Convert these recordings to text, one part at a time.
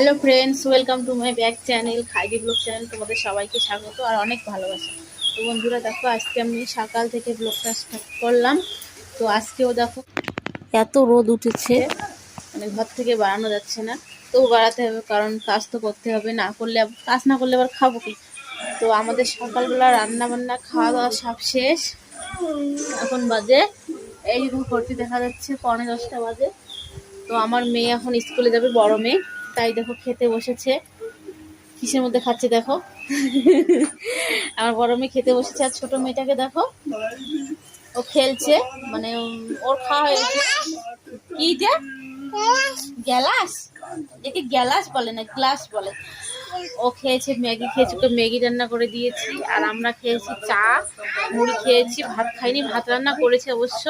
Hello friends welcome to my back channel খাইদি blog channel তোমাদের সবাইকে স্বাগত আর অনেক ভালোবাসা। তো বন্ধুরা, দেখো, আজকে আমি সকাল থেকে ব্লগটা স্টার্ট করলাম। তো আজকেও দেখো, এত রোদ উঠেছে। মানে ঘর থেকে বাড়ানো যাচ্ছে না। তো বাড়াতে হবে, কারণ কাজ তো করতে হবে। না করলে কাজ না করলে আবার খাব কি? তো আমাদের সকালবেলা রান্না বান্না খাওয়া দাওয়া সব শেষ। এখন বাজে, এই ভর্তি দেখা যাচ্ছে, পৌনে দশটা বাজে। তো আমার মেয়ে এখন স্কুলে যাবে, বড় মেয়ে। তাই দেখো খেতে বসেছে। কিসের মধ্যে খাচ্ছে দেখো? আমার বড় মেয়ে খেতে বসেছে আর ছোট মেয়েটাকে দেখো। ও খেলছে মানে ওর খাওয়া হয়েছে কি যে? গ্যালাস? একে গ্যালাস বলে না, গ্লাস বলে। ও খেয়েছে, ম্যাগি খেয়েছে ওকে ম্যাগি রান্না করে দিয়েছি। আর আমরা খেয়েছি চা, মুড়ি খেয়েছি, ভাত খাইনি, ভাত রান্না করেছে অবশ্য।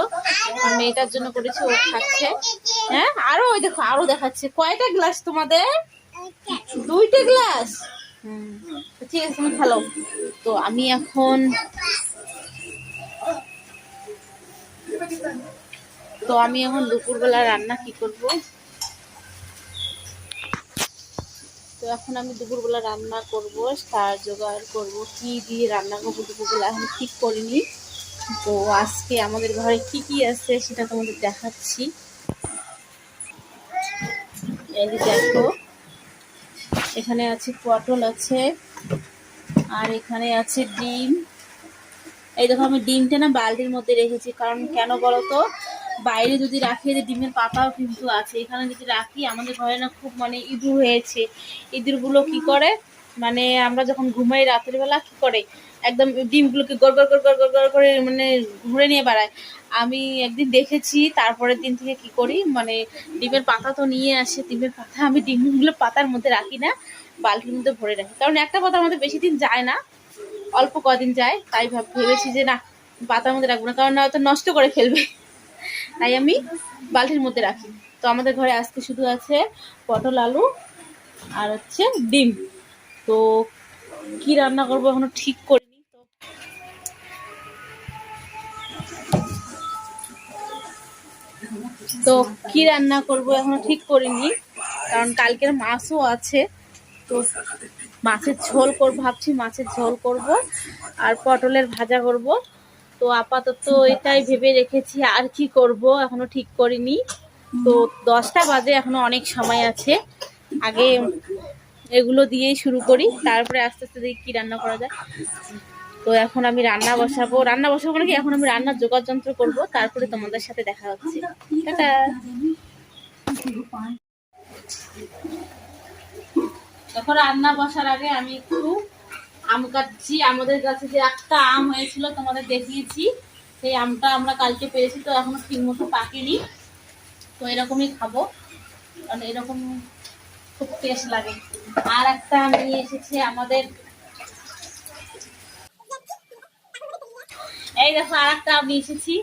মেয়েটার জন্য করেছে, ও খাচ্ছে। হ্যাঁ আরও ওই দেখো, আরও দেখাচ্ছে। কয়টা গ্লাস তোমাদের? দুইটা গ্লাস? হুম, ঠিক আছে, তুমি খেলো। তো আমি এখন তো আমি এখন দুপুরবেলা রান্না কি করব তো এখন আমি দুপুরবেলা রান্না করব, তার জোগাড় করব, কি দিয়ে রান্না করব দুপুরবেলা এখন ঠিক করিনি। তো আজকে আমাদের ঘরে কি কি আছে সেটা তোমাদের দেখাচ্ছি। এই দেখো, এখানে আছে পটল আছে, আর এখানে আছে ডিম। এই দেখো আমি ডিমটা না বালতির মধ্যে রেখেছি, কারণ কেন বলো তো? বাইরে যদি রাখি যে ডিমের পাতাও কিন্তু আছে। এখানে যদি রাখি, আমাদের ঘরে না খুব মানে ইঁদুর হয়েছে। ইঁদুরগুলো কি করে? মানে আমরা যখন ঘুমাই রাতের বেলা, কি করে? একদম ডিমগুলোকে গড় গড় গড় গড় গড় করে মানে ঘুরে নিয়ে বেড়ায়। আমি একদিন দেখেছি, তারপরের দিন থেকে কি করি? মানে ডিমের পাতা তো নিয়ে আসে, ডিমের পাতা আমি ডিমগুলো পাতার মধ্যে রাখি না, বালতির মধ্যে ভরে রাখি। কারণ একটা পাতা আমাদের বেশি দিন যায় না, অল্প কদিন যায়, তাই ভাব ভেবেছি যে না, পাতার মধ্যে রাখব না, কারণ না হয়তো নষ্ট করে ফেলবে। তাই আমি বালতির মধ্যে রাখি। তো আমাদের ঘরে আজকে শুধু আছে পটল, আলু আর হচ্ছে ডিম। তো কি রান্না করব এখনও ঠিক করিনি। তো তো কি রান্না করব এখনও ঠিক করিনি, কারণ কালকের মাছও আছে। তো মাছের ঝোল করব, ভাবছি মাছের ঝোল করব, আর পটলের ভাজা করব। তো আপাতত এটাই ভেবে রেখেছি, আর কি করব? এখনও ঠিক করিনি। তো দশটা বাজে, এখনও অনেক সময় আছে। আগে এগুলো দিয়েই শুরু করি, তারপরে আস্তে আস্তে দেখি কি রান্না করা যায়। তো এখন আমি রান্না বসাবো। রান্না বসাবো নাকি এখন আমি রান্নার যোগাড় যন্ত্র করব, তারপরে তোমাদের সাথে দেখা হচ্ছে। এখন রান্না বসার আগে আমি একটু আম কাটছি, আমাদের কাছে যে একটা আম হয়েছিল, তোমাদের দেখিয়েছি। সেই আমটা আমরা কালকে পেয়েছি, তো এখনও ঠিক মতো পাকেনি। তো এরকমই খাব, কারণ এরকম খুব টেস্ট লাগে। আর একটা আম নিয়ে এসেছে আমাদের। এই দেখো, আর একটা আম এসেছি।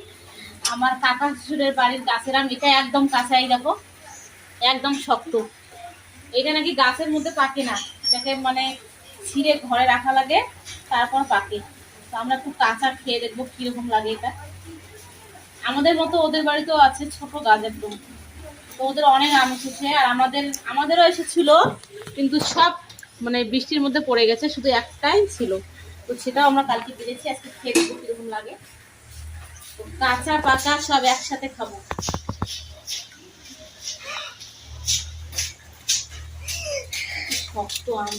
আমার কাকা শ্বশুরের বাড়ির গাছের আম, এটা একদম কাঁচাই দেখো, একদম শক্ত। এটা নাকি গাছের মধ্যে পাকে না, এটাকে মানে ছিঁড়ে ঘরে রাখা লাগে, তারপর পাকে। তো আমরা একটু কাঁচা খেয়ে দেখব কীরকম লাগে এটা। আমাদের মতো ওদের বাড়িতেও আছে ছোট গাছ একদম তো ওদের অনেক আম এসেছে, আর আমাদের, আমাদেরও এসেছিল, কিন্তু সব মানে বৃষ্টির মধ্যে পড়ে গেছে, শুধু একটাই ছিল। তো সেটাও আমরা কালকে পেরেছি আজকে খেয়ে দেখব কীরকম লাগে। কাঁচা, পাকা, সব একসাথে খাব। শক্ত আম।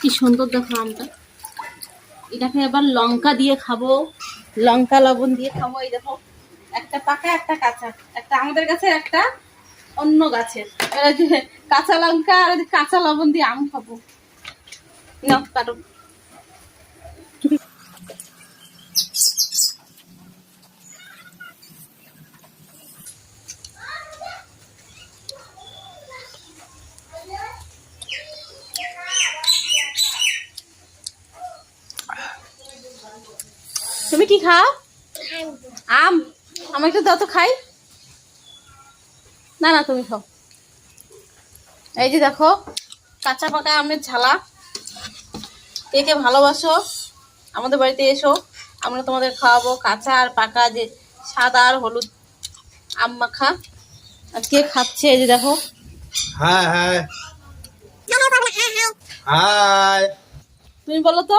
কি সুন্দর দেখো আমটা। এটাকে এবার লঙ্কা দিয়ে খাব। লঙ্কা, লবণ দিয়ে খাব, এই দেখো। একটা পাকা, একটা কাঁচা। একটা আমাদের কাছে, একটা অন্য গাছের। কাঁচা লঙ্কা আর কাঁচা লবণ দিয়ে আম খাব। তুমি কি খাও? আম। আমাকে একটু দাও তো খাই। না না, তুমি খাও। এই যে দেখো, কাঁচা পাকা আমের ঝালা। কে কে ভালোবাসো আমাদের বাড়িতে এসো আমরা তোমাদের খাওয়াবো। কাঁচা আর পাকা যে সাদা আর হলুদ আম মাখা। আর কে খাচ্ছে এই যে দেখো। Hi hi. তুমি বলো তো।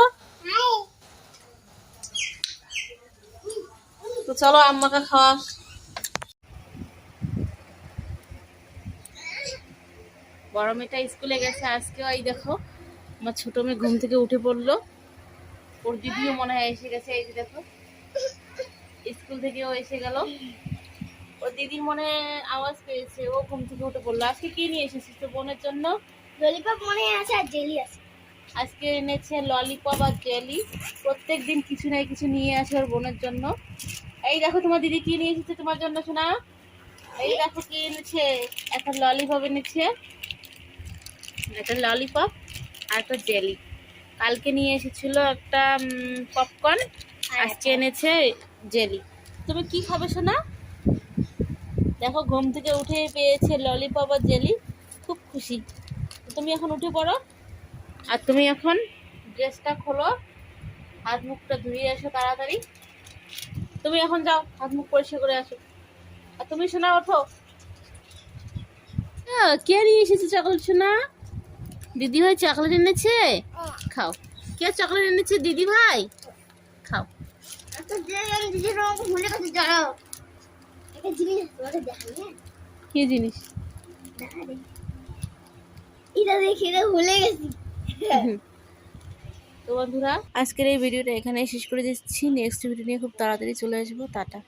তো চলো আম মাখা খাওয়া। বড় মেয়েটা স্কুলে গেছে আজকেও এই দেখো। আমার ছোট মেয়ে ঘুম থেকে উঠে পড়ল। ওর দিদিও মনে হয় এসে গেছে এই যে দেখো। স্কুল থেকেও এসে গেল। ওর দিদির মনে আওয়াজ পেয়েছে ও ঘুম থেকে উঠে পড়ল। আজকে কি নিয়ে এসেছিস তোর বোনের জন্য? ললিপপ মনে আছে আর জেলি আছে। আজকে এনেছে ললিপপ আর জেলি প্রত্যেক দিন কিছু না কিছু নিয়ে আসে ওর বোনের জন্য। এই দেখো তোমার দিদি কি নিয়ে এসেছে তোমার জন্য শোনা এই দেখো কি এনেছে। একটা ললিপপ এনেছে। একটা ললিপপ আর একটা জেলি কালকে নিয়ে এসেছিল একটা পপকর্ন আজকে এনেছে জেলি তুমি কি খাবে শোনা দেখো ঘুম থেকে উঠে পেয়েছে ললিপপ আর জেলি খুব খুশি। তুমি এখন উঠে পড়ো। আর তুমি এখন ড্রেসটা খোলো। হাত মুখটা ধুয়ে আসো তাড়াতাড়ি। তুমি এখন যাও হাত মুখ পরিষ্কার করে আসো। আর তুমি শোনা ওঠো। কে নিয়ে এসেছে চকলেট শোনা দিদি ভাই চকলেট এনেছে? খাও। কে চকলেট এনেছে দিদি ভাই? খাও। হ্যাঁ? কি জিনিস? এটা দেখি এটা ভুলে গেছি। তো বন্ধুরা আজকের এই ভিডিওটা এখানেই শেষ করে দিচ্ছি। নেক্সট ভিডিও নিয়ে খুব তাড়াতাড়ি চলে আসব। টাটা।